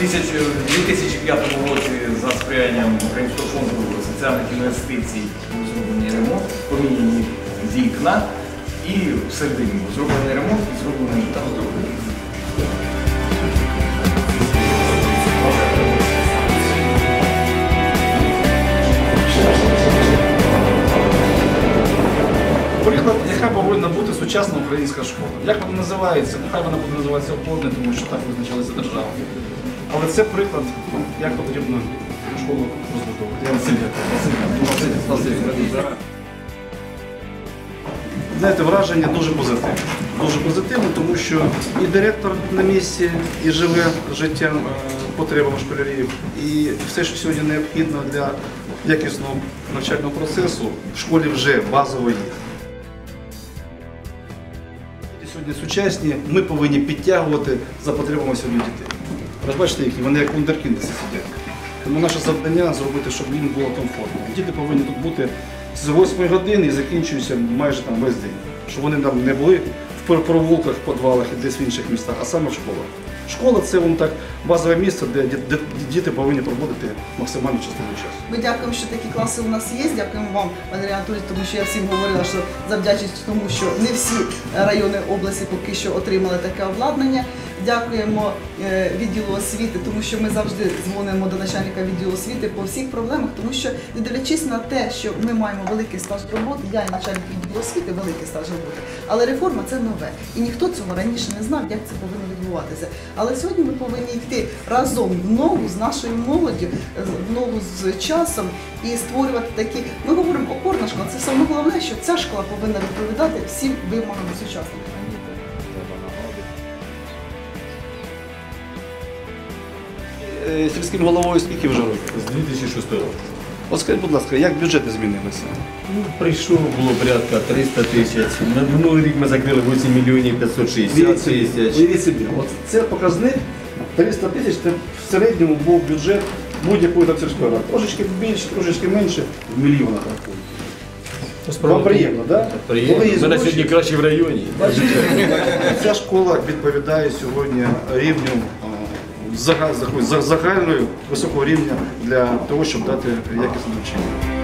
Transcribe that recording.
Тисячу- У 2005 році за сприянням Українського фонду соціальних інвестицій був зроблений ремонт, поміняні вікна і всередині зроблений ремонт і зроблений там зроблений. Приклад, яка повинна бути сучасна українська школа. Як вона називається? Нехай вона буде називатися опорне, тому що так визначалася держава. Але це приклад, як потрібно школу розбудовувати. Знаєте, враження дуже позитивне. Дуже позитивне, тому що і директор на місці, і живе життям, е, потребами школярів. І все, що сьогодні необхідно для якісного навчального процесу, в школі вже базово є. Сьогодні сучасні, ми повинні підтягувати за потребами сьогодні дітей. Ви ж вони як вундеркінди сидять. Тому наше завдання зробити, щоб їм було комфортно. Діти повинні тут бути з 8 години і закінчуються майже там весь день. Щоб вони там не були в провулках, в підвалах і десь в інших містах, а саме в школах. Школа це вон так базове місце, де діти повинні проводити максимальну частину часу. Ми дякуємо, що такі класи у нас є. Дякуємо вам, Валерій Анатолійович, тому що я всім говорила, що завдячуючи тому, що не всі райони області поки що отримали таке обладнання. Дякуємо е, відділу освіти, тому що ми завжди дзвонимо до начальника відділу освіти по всіх проблемах, тому що не дивлячись на те, що ми маємо великий стаж роботи, я і начальник відділу освіти великий стаж роботи, але реформа це нове. І ніхто цього раніше не знав, як це повинно відбуватися. Але сьогодні ми повинні йти разом в ногу з нашою молоддю, з- в ногу з часом і створювати такі. Ми говоримо опорна школа. Це саме головне, що ця школа повинна відповідати всім вимогам сучасників. Е, Сільським головою скільки вже років? З 2006 року. От скажіть, будь ласка, як бюджети змінилися? Ну, прийшов, було порядка 300 тисяч. На минулий рік ми закрили 8 мільйонів 560 тисяч. Уявіть собі, от це показник 300 тисяч, це в середньому був бюджет будь-якої там сільської ради. Трошечки більше, трошечки менше, в мільйонах рахують. Вам приємно, так? Да? Приємно. Ми на сьогодні кращі в районі. Ця школа відповідає сьогодні рівню загальної високого рівня для того, щоб дати якісне навчання.